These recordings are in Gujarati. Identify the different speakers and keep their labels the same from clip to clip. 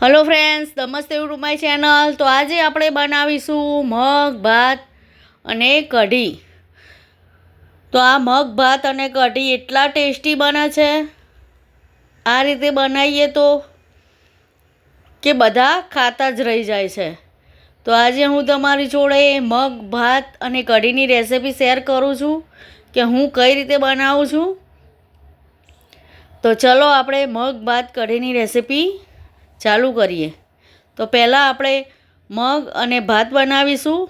Speaker 1: હલો ફ્રેન્ડ્સ નમસ્તે ટુ ચેનલ તો આજે આપણે બનાવીશું મગ, ભાત અને કઢી. તો આ મગ, ભાત અને કઢી એટલા ટેસ્ટી બને છે. આ રીતે બનાવીએ તો કે બધા ખાતા જ રહી જાય છે. તો આજે હું તમારી જોડે મગ, ભાત અને કઢીની રેસિપી શેર કરું છું કે હું કઈ રીતે બનાવું છું. તો ચલો આપણે મગ, ભાત, કઢીની રેસિપી ચાલુ કરીએ. તો પહેલાં આપણે મગ અને ભાત બનાવીશું.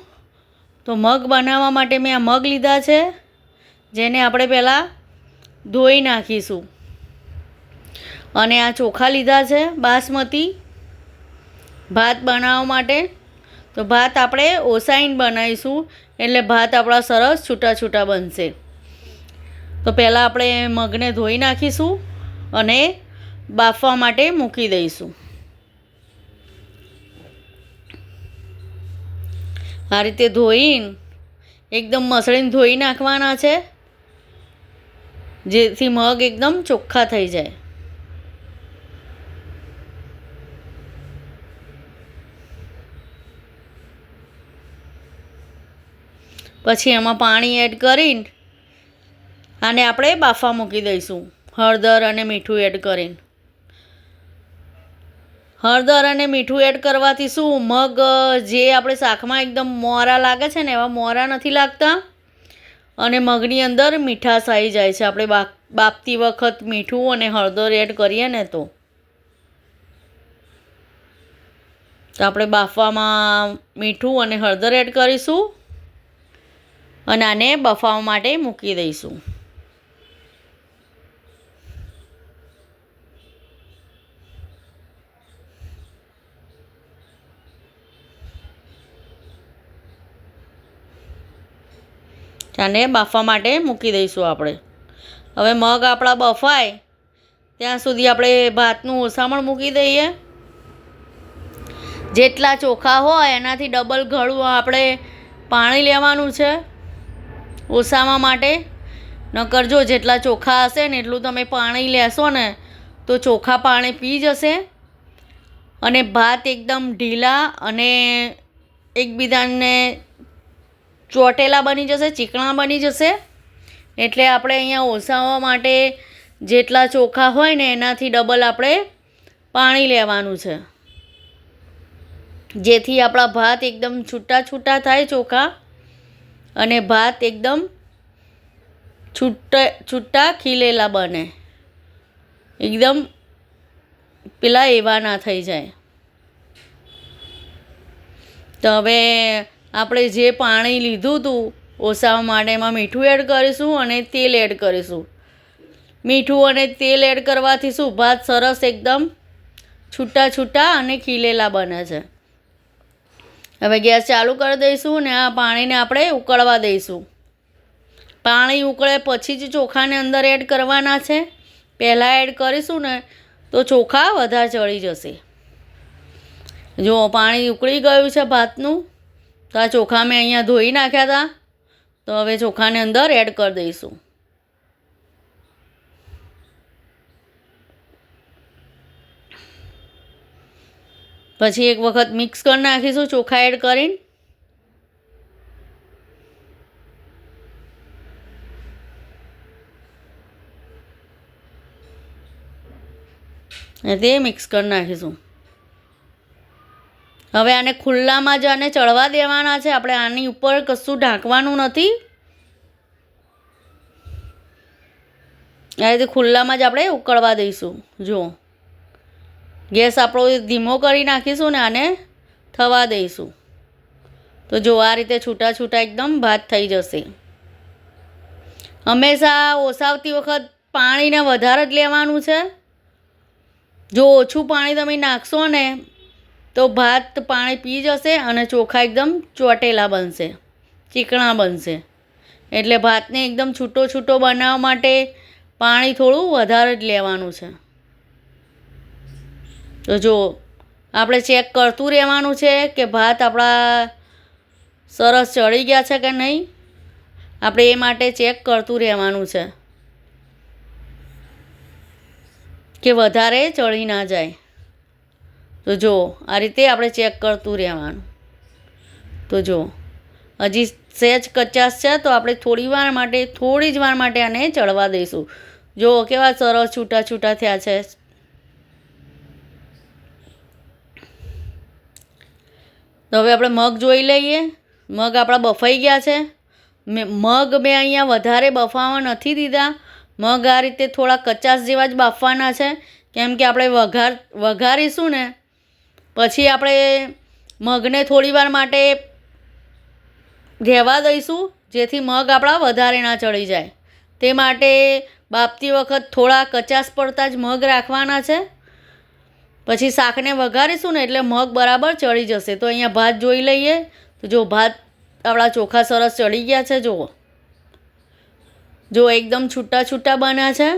Speaker 1: તો મગ બનાવવા માટે મેં આ મગ લીધા છે, જેને આપણે પહેલાં ધોઈ નાખીશું. અને આ ચોખા લીધા છે બાસમતી ભાત બનાવવા માટે. તો ભાત આપણે ઓસાઈન બનાવીશું, એટલે ભાત આપણા સરસ છૂટા છૂટા બનશે. તો પહેલાં આપણે મગને ધોઈ નાખીશું અને બાફવા માટે મૂકી દઈશું. આ રીતે ધોઈને, એકદમ મસળીને ધોઈ નાખવાના છે, જેથી મગ એકદમ ચોખ્ખા થઈ જાય. પછી એમાં પાણી એડ કરીને, આને આપણે બાફા મૂકી દઈશું, હળદર અને મીઠું એડ કરીને. હળદર અને મીઠું એડ કરવાથી શું? મગ, જે આપણે શાકમાં એકદમ મોરા લાગે છે ને, એવા મોરા નથી લાગતા. અને મગની અંદર મીઠાશ આવી જાય છે. આપણે બાફતી વખત મીઠું અને હળદર એડ કરીએ ને તો. તો આપણે બાફવામાં મીઠું અને હળદર એડ કરીશું. અને આને બફાવા માટે મૂકી દઈશું. આને બાફવા માટે મૂકી દઈશું આપણે. હવે મગ આપણા બફાય. ત્યાં સુધી આપણે ભાતનું ઓસામણ મૂકી દઈએ. જેટલા ચોખા હોય એનાથી ડબલ ઘડું આપણે પાણી લેવાનું છે ઓસામા માટે. નકર જો જેટલા ચોખા હશે ને એટલું તમે પાણી લેશો ને તો ચોખા પાણી પી જશે. અને ભાત એકદમ ઢીલા અને એકબીજાને ચોટેલા બની જશે, ચીકણા બની જશે. એટલે આપણે અહીંયા ઓસાવા માટે જેટલા ચોખા હોય ને એનાથી ડબલ આપણે પાણી લેવાનું છે. જેથી આપણા ભાત એકદમ છૂટા છૂટા થાય ચોખા અને ભાત એકદમ છૂટા છૂટા ખીલેલા બને. એકદમ પેલા એવા ના થઈ જાય. તો હવે આપણે જે પાણી લીધું હતું ઓસાવા માટે એમાં મીઠું એડ કરીશું અને તેલ એડ કરીશું. મીઠું અને તેલ એડ કરવાથી શું? ભાત સરસ એકદમ છૂટા છૂટા અને ખીલેલા બને છે. હવે ગેસ ચાલુ કરી દઈશું ને આ પાણીને આપણે ઉકળવા દઈશું. પાણી ઉકળે પછી જ ચોખાને અંદર એડ કરવાના છે. પહેલાં એડ કરીશું ને તો ચોખા વધારે ચડી જશે. જો પાણી ઉકળી ગયું છે ભાતનું. તો આ ચોખા મેં અહીંયા ધોઈ નાખ્યા હતા તો હવે ચોખાને અંદર એડ કરી દઈશું. પછી એક વખત મિક્સ કરી નાખીશું, ચોખા એડ કરીને. તે મિક્સ કરી નાખીશું. હવે આને ખુલ્લામાં જ આને ચડવા દેવાના છે. આપણે આની ઉપર કશું ઢાંકવાનું નથી. આ રીતે ખુલ્લામાં જ આપણે ઉકળવા દઈશું. જુઓ. ગેસ આપણો ધીમો કરી નાખીશું ને આને થવા દઈશું. તો જો આ રીતે છૂટા છૂટા એકદમ ભાત થઈ જશે. હંમેશા ઓસાવતી વખત પાણીને વધારે જ લેવાનું છે. જો ઓછું પાણી તમે નાખશો ને તો ભાત પાણી પી જશે અને ચોખા એકદમ ચોટેલા બનશે, ચીકણા બનશે. એટલે ભાતને એકદમ છૂટો છૂટો બનાવવા માટે પાણી થોડું વધારે જ લેવાનું છે. તો જો, આપણે ચેક કરતું રહેવાનું છે કે ભાત આપણા સરસ ચડી ગયા છે કે નહીં, આપણે એ માટે ચેક કરતું રહેવાનું છે કે વધારે ચડી ના જાય. તો જો, આ રીતે આપણે ચેક કરતું રહેવાનું. તો જો, હજી સહેજ કચાશ છે, તો આપણે થોડી વાર માટે, થોડી જ વાર માટે આને ચડવા દઈશું. જો, કેવા સરસ છૂટા છૂટા થયા છે. તો હવે આપણે મગ જોઈ લઈએ. મગ આપણા બફાઈ ગયા છે. મેં, મગ મેં અહીંયા વધારે બફાવા નથી દીધા. મગ આ રીતે થોડા કચાશ જેવા જ બાફવાના છે. કેમ કે આપણે વઘાર, વઘારીશું ને પછી આપણે મગને થોડી વાર માટે રહેવા દઈશું, જેથી મગ આપણા વધારે ના ચડી જાય. તે માટે બાફતી વખત થોડા કચાશ પડતા જ મગ રાખવાના છે. પછી શાકને વઘારીશું ને એટલે મગ બરાબર ચડી જશે. તો અહીંયા ભાત જોઈ લઈએ. તો જો ભાત આપણા ચોખા સરસ ચડી ગયા છે, જુઓ. જો એકદમ છૂટા છૂટા બન્યા છે.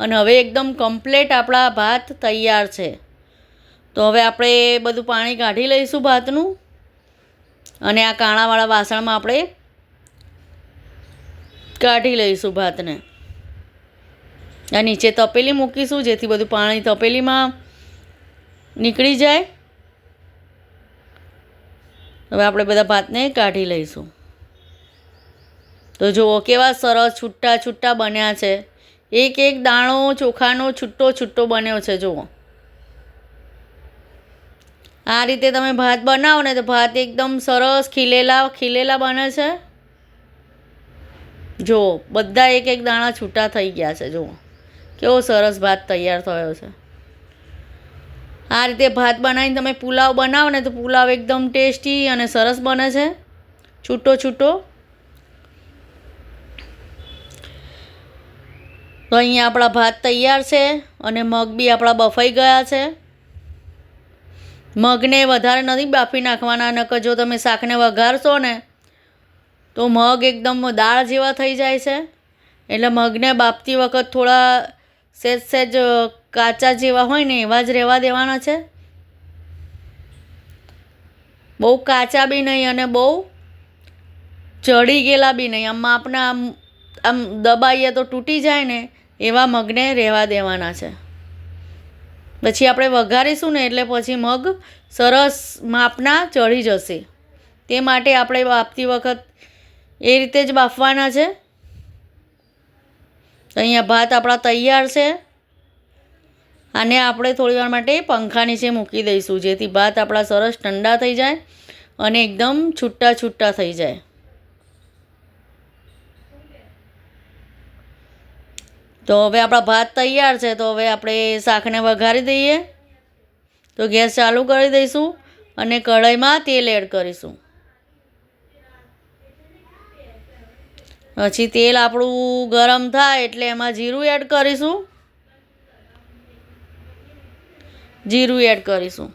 Speaker 1: અને હવે એકદમ કમ્પ્લેટ આપણા ભાત તૈયાર છે. તો હવે આપણે બધું પાણી કાઢી લઈશું ભાતનું. અને આ કાણાવાળા વાસણમાં આપણે કાઢી લઈશું ભાતને. આ નીચે તપેલી મૂકીશું, જેથી બધું પાણી તપેલીમાં નીકળી જાય. હવે આપણે બધા ભાતને કાઢી લઈશું. તો જુઓ કેવા સરસ છૂટા છૂટા બન્યા છે. એક એક દાણો ચોખાનો છૂટો છૂટો બન્યો છે, જુઓ. આ રીતે તમે ભાત બનાવો ને તો ભાત એકદમ સરસ ખીલેલા ખીલેલા બને છે. જુઓ બધા એક એક દાણા છૂટા થઈ ગયા છે, જુઓ. કેવો સરસ ભાત તૈયાર થયો છે. આ રીતે ભાત બનાવીને તમે પુલાવ બનાવો ને તો પુલાવ એકદમ ટેસ્ટી અને સરસ બને છે. છૂટો છૂટો. તો અહીંયા આપણા ભાત તૈયાર છે અને મગ બી આપણા બફાઈ ગયા છે. મગને વધારે નથી બાફી નાખવાના, નકર જો તમે શાકને વઘારશો ને, તો મગ એકદમ દાળ જેવા થઈ જાય છે. એટલે મગને બાફતી વખત થોડા સહેજ સહેજ કાચા જેવા હોય ને, એવા જ રહેવા દેવાના છે. બહુ કાચા બી નહીં અને બહુ ચડી ગયેલા બી નહીં. આમ આપણે આમ આમ દબાઈએ તો તૂટી જાય ને, એવા મગને રહેવા દેવાના છે. પછી આપણે વઘારીશું ને એટલે પછી મગ સરસ માપના ચડી જશે. તે માટે આપણે બાફતી વખત એ રીતે જ બાફવાના છે. તો અહીંયા ભાત આપણા તૈયાર છે. આને આપણે થોડી વાર માટે પંખા નીચે મૂકી દઈશું, જેથી ભાત આપણા સરસ ઠંડા થઈ જાય અને એકદમ છૂટા છૂટા થઈ જાય. તો હવે આપણા ભાત તૈયાર છે, તો હવે આપણે શાકને વઘારી દઈએ. તો ગેસ ચાલુ કરી દઈશું અને કઢાઈમાં તેલ એડ કરીશું. પછી તેલ આપણું ગરમ થાય એટલે એમાં જીરું એડ કરીશું. જીરું એડ કરીશું.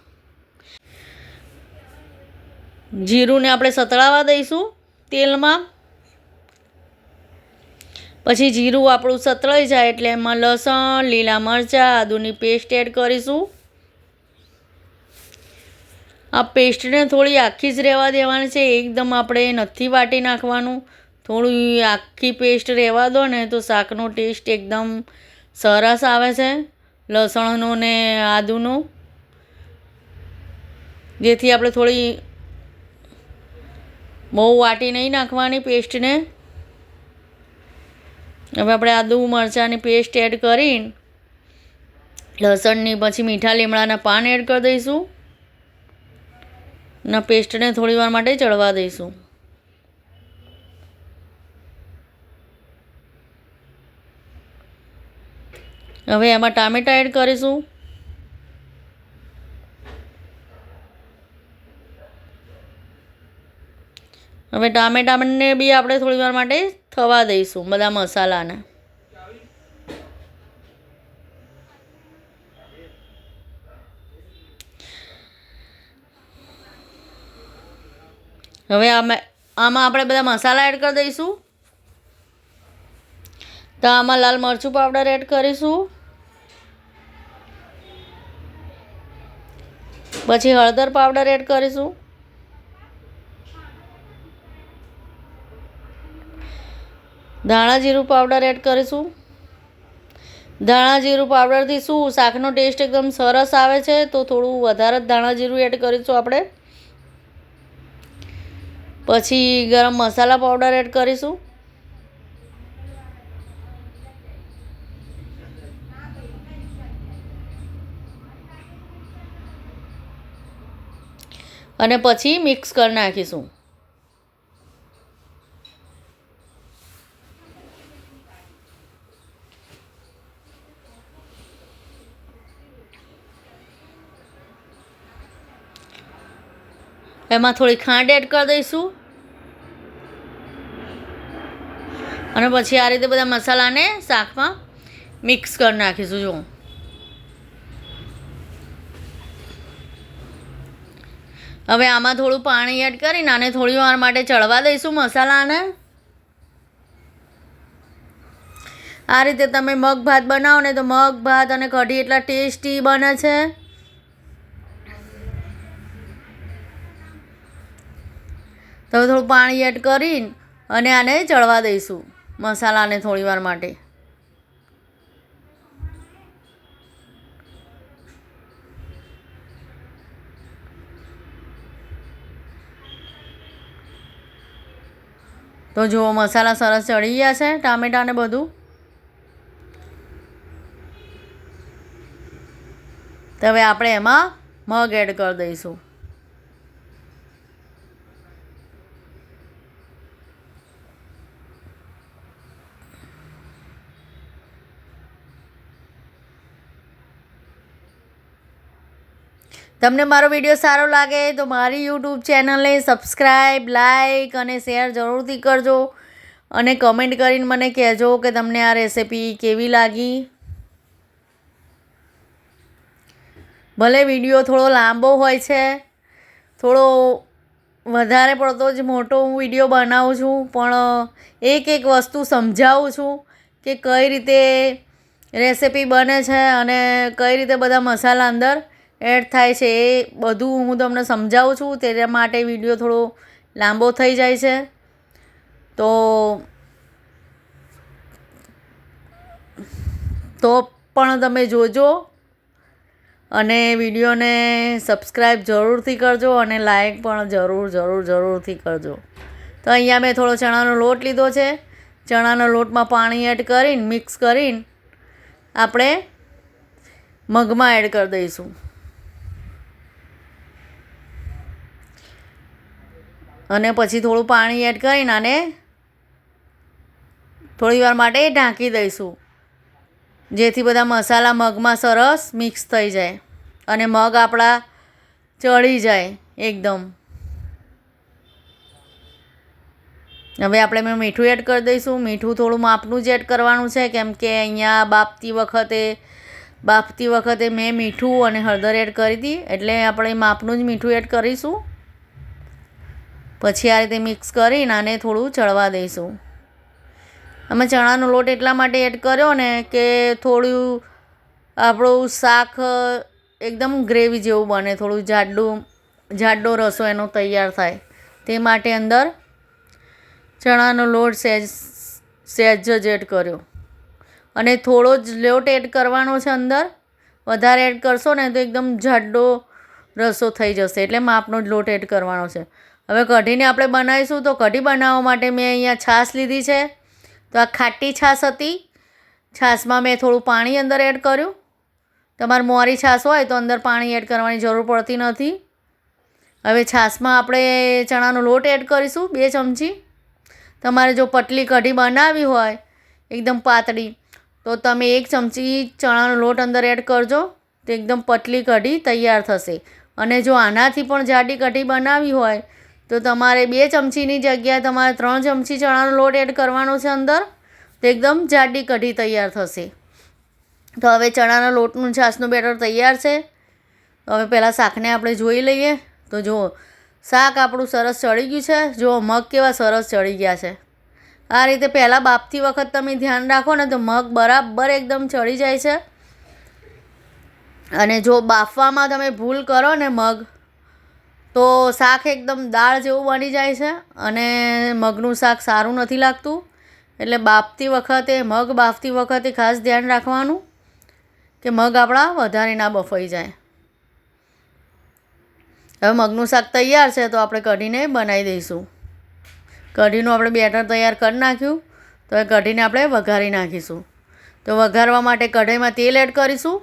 Speaker 1: જીરુંને આપણે સતળાવા દઈશું તેલમાં. પછી જીરું આપણું સતળાઈ જાય એટલે એમાં લસણ, લીલા મરચાં, આદુની પેસ્ટ એડ કરીશું. આ પેસ્ટને થોડી આખી જ રહેવા દેવાની છે, એકદમ આપણે નથી વાટી નાખવાનું. થોડું આખી પેસ્ટ રહેવા દો ને તો શાકનો ટેસ્ટ એકદમ સરસ આવે છે, લસણનો ને આદુનો. જેથી આપણે થોડી બહુ વાટી નહીં નાખવાની પેસ્ટને. હવે આપણે આદુ, મરચાંની પેસ્ટ એડ કરીને લસણની, પછી મીઠા લીમડાના પાન એડ કરી દઈશું. અને પેસ્ટને થોડી વાર માટે ચડવા દઈશું. હવે એમાં ટામેટાં એડ કરીશું. હવે ટામેટાને બી આપણે થોડી વાર માટે થવા દઈશું, બધા મસાલાને. હવે આમાં આમાં આપણે બધા મસાલા એડ કરી દઈશું. તો આમાં લાલ મરચું પાવડર એડ કરીશું. પછી હળદર પાવડર એડ કરીશું. ધાણા જીરું પાવડર એડ કરીશું. ધાણા જીરું પાવડરથી શું શાકનો ટેસ્ટ એકદમ સરસ આવે છે, તો થોડું વધારે જ ધાણા જીરું એડ કરીશું આપણે. પછી ગરમ મસાલા પાવડર એડ કરીશું. અને પછી મિક્સ કરી નાખીશું. એમાં થોડી ખાંડ એડ કરી દઈશું. અને પછી આ રીતે બધા મસાલાને શાકમાં મિક્સ કરી નાખીશું જો હવે આમાં થોડું પાણી એડ કરીને આને થોડી વાર માટે ચડવા દઈશું મસાલાને. આ રીતે તમે મગ ભાત બનાવો ને તો મગ ભાત અને કઢી એટલા ટેસ્ટી બને છે. તો થોડું પાણી એડ કરીને અને આને ચડવા દઈશું મસાલાને થોડી વાર માટે. તો જુઓ મસાલા સરસ ચડી ગયા છે ટામેટાને બધું. તો હવે આપણે એમાં મગ એડ કરી દઈશું. તમને મારો વીડિયો સારો લાગે તો મારી યુટ્યુબ ચેનલને સબસ્ક્રાઈબ લાઈક અને શેર જરૂરથી કરજો. અને કમેન્ટ કરીને મને કહેજો કે તમને આ રેસિપી કેવી લાગી. ભલે વીડિયો થોડો લાંબો હોય છે, થોડો વધારે પડતો જ મોટો હું વીડિયો બનાવું છું, પણ એક એક વસ્તુ સમજાવું છું કે કઈ રીતે રેસિપી બને છે અને કઈ રીતે બધા મસાલા અંદર એડ થાય છે એ બધું હું તમને સમજાવું છું. તેના માટે વીડિયો થોડો લાંબો થઈ જાય છે. તો તો પણ તમે જોજો અને વિડીયોને સબસ્ક્રાઈબ જરૂરથી કરજો અને લાઈક પણ જરૂર જરૂર, જરૂરથી કરજો. તો અહીંયા મેં થોડો ચણાનો લોટ લીધો છે. ચણાના લોટમાં પાણી એડ કરીને મિક્સ કરીને આપણે મગમાં એડ કરી દઈશું. અને પછી થોડું પાણી એડ કરીને આને થોડી વાર માટે ઢાંકી દઈશું. જેથી બધા મસાલા મગમાં સરસ મિક્સ થઈ જાય અને મગ આપણા ચડી જાય એકદમ. હવે આપણે મેં મીઠું એડ કરી દઈશું. મીઠું થોડું માપનું જ એડ કરવાનું છે. કેમ કે અહીંયા બાફતી વખતે બાફતી વખતે મેં મીઠું અને હળદર એડ કરી હતી. એટલે આપણે માપનું જ મીઠું એડ કરીશું. પછી આ રીતે મિક્સ કરીને આને થોડું ચડવા દઈશું. અમે ચણાનો લોટ એટલા માટે એડ કર્યો ને કે થોડું આપણું શાક એકદમ ગ્રેવી જેવું બને, થોડું જાડું, જાડો રસો એનો તૈયાર થાય. તે માટે અંદર ચણાનો લોટ સહેજ સહેજ જ એડ કર્યો. અને થોડો જ લોટ એડ કરવાનો છે અંદર, વધારે એડ કરશો ને તો એકદમ જાડો રસો થઈ જશે. એટલે માપનો જ લોટ એડ કરવાનો છે. હવે કઢીને આપણે બનાવીશું તો કઢી બનાવવા માટે મેં અહીંયા છાશ લીધી છે. તો આ ખાટી છાશ હતી. છાશમાં મેં થોડું પાણી અંદર એડ કર્યું. તમારે મોરી છાશ હોય તો અંદર પાણી એડ કરવાની જરૂર પડતી નથી. હવે છાશમાં આપણે ચણાનો લોટ એડ કરીશું, બે ચમચી. તમારે જો પતલી કઢી બનાવવી હોય, એકદમ પાતળી, તો તમે એક ચમચી ચણાનો લોટ અંદર એડ કરજો. તો એકદમ પતલી કઢી તૈયાર થશે. અને જો આનાથી પણ જાડી કઢી બનાવવી હોય તો તમારે બે ચમચીની જગ્યાએ તમારે ત્રણ ચમચી ચણાનો લોટ એડ કરવાનો છે અંદર. તો એકદમ જાડી કઢી તૈયાર થશે. તો હવે ચણાના લોટનું છાશનું બેટર તૈયાર છે. હવે પહેલાં શાકને આપણે જોઈ લઈએ. તો જુઓ શાક આપણું સરસ ચડી ગયું છે. જુઓ મગ કેવા સરસ ચડી ગયા છે. આ રીતે પહેલાં બાફતી વખત તમે ધ્યાન રાખો ને તો મગ બરાબર એકદમ ચડી જાય છે. અને જો બાફવામાં તમે ભૂલ કરો ને મગ તો શાક એકદમ દાળ જેવું બની જાય છે અને મગનું શાક સારું નથી લાગતું. એટલે બાફતી વખતે, મગ બાફતી વખતે ખાસ ધ્યાન રાખવાનું કે મગ આપણા વધારે ના બફાઈ જાય. હવે મગનું શાક તૈયાર છે તો આપણે કઢીને બનાવી દઈશું. કઢીનું આપણે બેટર તૈયાર કરી નાખ્યું, તો એ કઢીને આપણે વઘારી નાખીશું. તો વઘારવા માટે કઢાઈમાં તેલ એડ કરીશું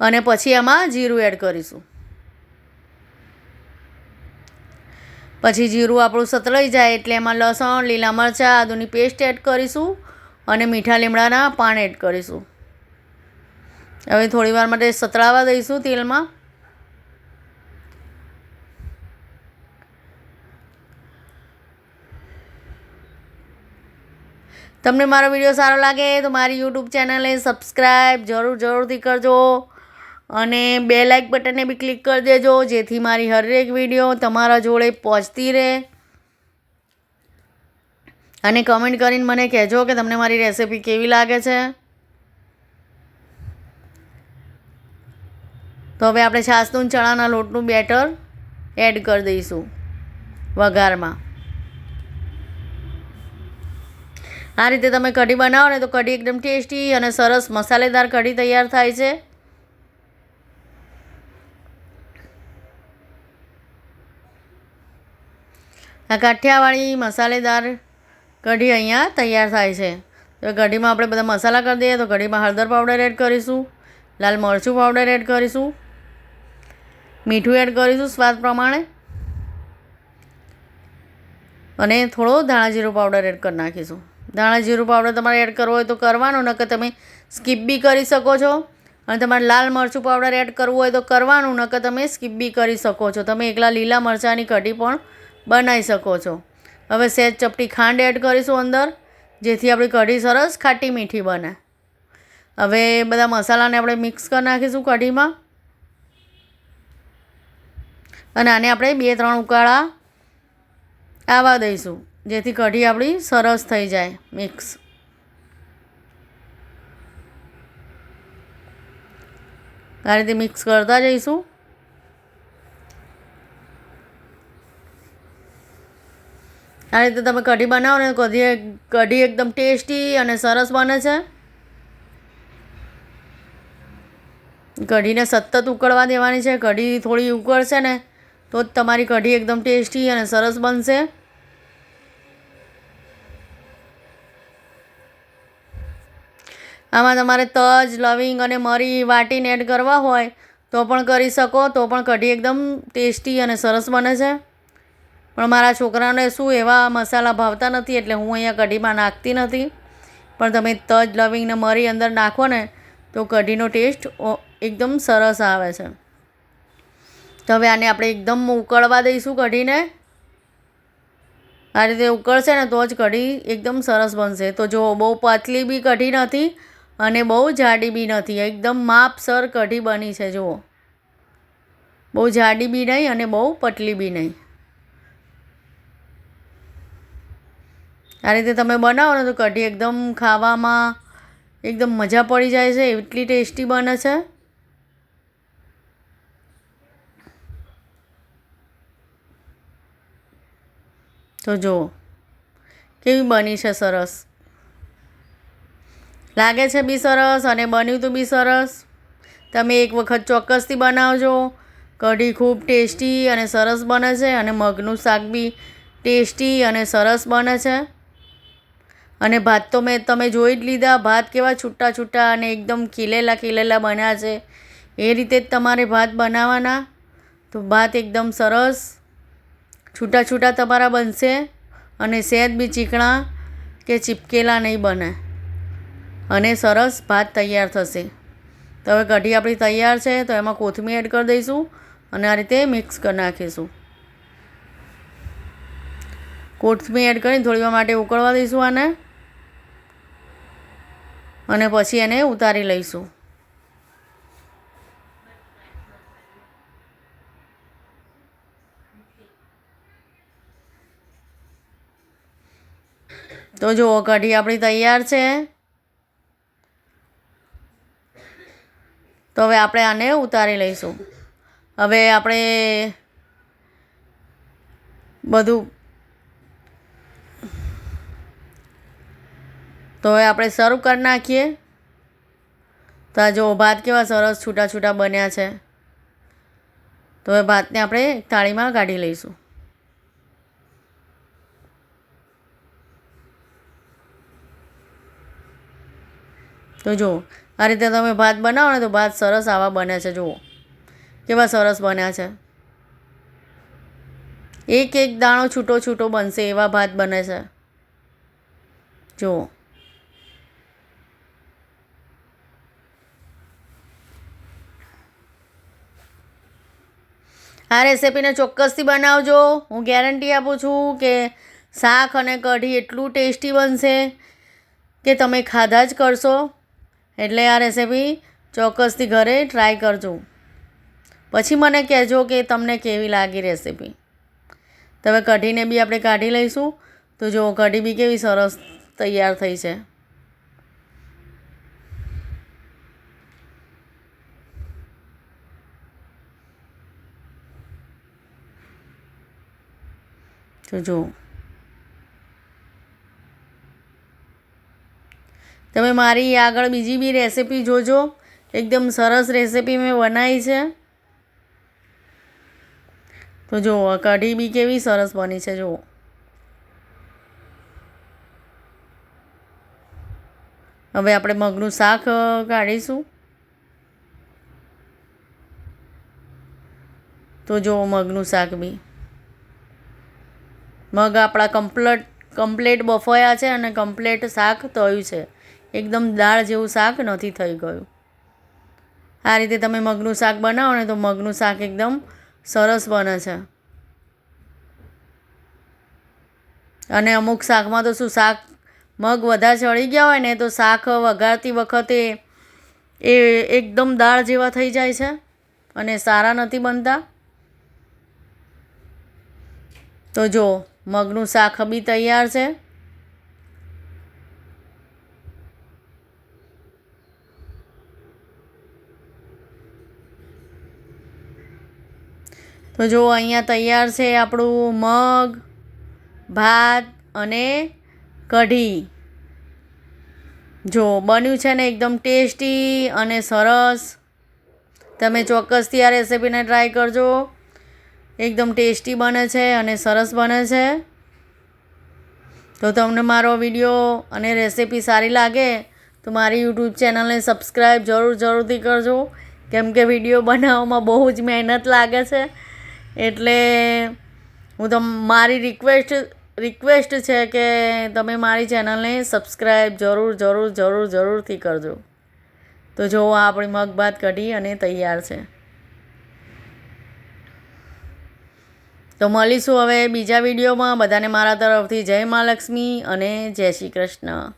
Speaker 1: અને પછી એમાં જીરું એડ કરીશું. પછી જીરું આપણું સતળાઈ જાય એટલે એમાં લસણ, લીલા મરચાં, આદુની પેસ્ટ એડ કરીશું અને મીઠા લીમડાના પાન એડ કરીશું. હવે થોડી વાર માટે સતળાવા દઈશું તેલમાં. તમને મારો વીડિયો સારો લાગે તો મારી યુટ્યુબ ચેનલને સબસ્ક્રાઈબ જરૂર, જરૂરથી કરજો. અને બે લાઇક બટનને બી ક્લિક કરી દેજો, જેથી મારી હરેક વીડિયો તમારા જોડે પહોંચતી રહે. અને કમેન્ટ કરીને મને કહેજો કે તમને મારી રેસિપી કેવી લાગે છે. તો હવે આપણે છાસનું ચણાના લોટનું બેટર એડ કરી દઈશું વઘારમાં. આ રીતે તમે કઢી બનાવો ને તો કઢી એકદમ ટેસ્ટી અને સરસ મસાલેદાર કઢી તૈયાર થાય છે. આ કાઠિયાવાડી મસાલેદાર કઢી અહીંયા તૈયાર થાય છે. તો કઢીમાં આપણે બધા મસાલા કરી દઈએ તો કઢીમાં હળદર પાવડર એડ કરીશું, લાલ મરચું પાવડર એડ કરીશું, મીઠું એડ કરીશું સ્વાદ પ્રમાણે, અને થોડો ધાણા જીરું પાવડર એડ કરી નાખીશું. ધાણા જીરું પાવડર તમારે એડ કરવો હોય તો કરવાનું, નકર તમે સ્કીપ બી કરી શકો છો. અને તમારે લાલ મરચું પાવડર એડ કરવું હોય તો કરવાનું, નકર તમે સ્કીપ બી કરી શકો છો. તમે એકલા લીલા મરચાંની કઢી પણ બનાવી શકો છો. હવે સહેજ ચપટી ખાંડ એડ કરીશું અંદર, જેથી આપણી કઢી સરસ ખાટી મીઠી બને. હવે બધા મસાલાને આપણે મિક્સ કરી નાખીશું કઢીમાં. અને આને આપણે બે ત્રણ ઉકાળા આવવા દઈશું, જેથી કઢી આપણી સરસ થઈ જાય મિક્સ આ રીતે મિક્સ કરતા જઈશું. આ રીતે તમે કઢી બનાવો ને કઢી કઢી એકદમ ટેસ્ટી અને સરસ બને છે. કઢીને સતત ઉકળવા દેવાની છે. કઢી થોડી ઉકળશે ને તો જ તમારી કઢી એકદમ ટેસ્ટી અને સરસ બનશે. આમાં તમારે તજ, લવિંગ અને મરી વાટીને એડ કરવા હોય તો પણ કરી શકો. તો પણ કઢી એકદમ ટેસ્ટી અને સરસ બને છે. પણ મારા છોકરાઓને શું એવા મસાલા ભાવતા નથી એટલે હું અહીંયા કઢીમાં નાખતી નથી. પણ તમે તજ લવિંગને મરી અંદર નાખો ને, તો કઢીનો ટેસ્ટ એકદમ સરસ આવે છે. તો હવે આને આપણે એકદમ ઉકળવા દઈશું કઢીને. આ રીતે ઉકળશે ને તો જ કઢી એકદમ સરસ બનશે. તો જો બહુ પાતળી બી કઢી નથી અને બહુ જાડી બી નથી, એકદમ માપસર કઢી બની છે, જુઓ. બહુ જાડી બી નહીં અને બહુ પતલી બી નહીં. આ રીતે તમે બનાવો ને તો કઢી એકદમ ખાવામાં એકદમ મજા પડી જાય છે, એટલી ટેસ્ટી બને છે. તો જુઓ, કેવી બની છે સરસ. લાગે છે બી સરસ અને બન્યું તો બી સરસ. તમે એક વખત ચોક્કસથી બનાવજો. કઢી ખૂબ ટેસ્ટી અને સરસ બને છે અને મગનું શાક બી ટેસ્ટી અને સરસ બને છે. અને ભાત તો મેં, તમે જોઈ જ લીધા, ભાત કેવા છૂટા છૂટા અને એકદમ ખીલેલા ખીલેલા બન્યા છે. એ રીતે જ તમારે ભાત બનાવવાના. તો ભાત એકદમ સરસ, છૂટા છૂટા તમારા બનશે અને સહેજ બી ચીકણા કે ચીપકેલા નહીં બને. અને સરસ ભાત તૈયાર થશે. તો હવે કઢી આપણી તૈયાર છે, તો એમાં કોથમીર એડ કરી દઈશું અને આ રીતે મિક્સ કરી નાખીશું. કોથમીર એડ કરીને થોડી વાર માટે ઉકળવા દઈશું આને. અને પછી એને ઉતારી લઈશું. તો જુઓ કઢી આપણી તૈયાર છે. તો હવે આપણે આને ઉતારી લઈશું. હવે આપણે બધું તો હવે આપણે સર્વ કરી નાખીએ. તો આ જો ભાત કેવા સરસ છૂટા છૂટા બન્યા છે. તો હવે ભાતને આપણે થાળીમાં કાઢી લઈશું. તો જુઓ, આ રીતે તમે ભાત બનાવો ને તો ભાત સરસ આવા બને છે, જુઓ. કેવા સરસ બન્યા છે. એક એક દાણો છૂટો છૂટો બનશે એવા ભાત બને છે. જુઓ. આ રેસિપીને ચોક્કસથી બનાવજો. હું ગેરંટી આપું છું કે શાક અને કઢી એટલું ટેસ્ટી બનશે કે તમે ખાધા જ કરશો. એટલે આ રેસિપી ચોક્કસથી ઘરે ટ્રાય કરજો. પછી મને કહેજો કે તમને કેવી લાગી રેસિપી. તમે કઢીને બી આપણે કાઢી લઈશું. તો જો કઢી બી કેવી સરસ તૈયાર થઈ છે. તો જો તમે મારી આગળ બીજી બી રેસિપી જોજો. એકદમ સરસ રેસીપી મેં બનાવી છે. તો જુઓ કઢી બી કેવી સરસ બની છે જુઓ હવે આપણે મગનું શાક કાઢીશું. તો જુઓ મગનું શાક બી. મગ આપણા કમ્પ્લટ કમ્પ્લેટ બફાયા છે અને કમ્પ્લેટ શાક થયું છે. એકદમ દાળ જેવું શાક નથી થઈ ગયું. આ રીતે તમે મગનું શાક બનાવો ને તો મગનું શાક એકદમ સરસ બને છે. અને અમુક શાકમાં તો શું શાક, મગ વધારે ચડી ગયા હોય ને તો શાક વઘારતી વખતે એ એકદમ દાળ જેવા થઈ જાય છે અને સારા નથી બનતા. તો જો, મગનું શાક બી તૈયાર છે. તો જો, અહીંયા તૈયાર છે આપણું મગ, ભાત અને કઢી. જો, બન્યું છે ને એકદમ ટેસ્ટી અને સરસ. તમે ચોક્કસથી આ રેસીપીને ટ્રાય કરજો. એકદમ ટેસ્ટી બને છે અને સરસ બને છે. તો તમને મારો વીડિયો અને રેસિપી સારી લાગે તો મારી યુટ્યુબ ચેનલને સબસ્ક્રાઈબ જરૂર જરૂરથી કરજો. કેમ કે વીડિયો બનાવવામાં બહુ જ મહેનત લાગે છે. એટલે હું તમ, મારી રિક્વેસ્ટ રિક્વેસ્ટ છે કે તમે મારી ચેનલને સબસ્ક્રાઈબ જરૂર જરૂર જરૂર જરૂરથી કરજો. તો જો આપણી મગભાત કઢી અને તૈયાર છે. તો મળીશું હવે બીજા વિડીયોમાં. બધાને મારા તરફથી જય મહાલક્ષ્મી અને જય શ્રી કૃષ્ણ.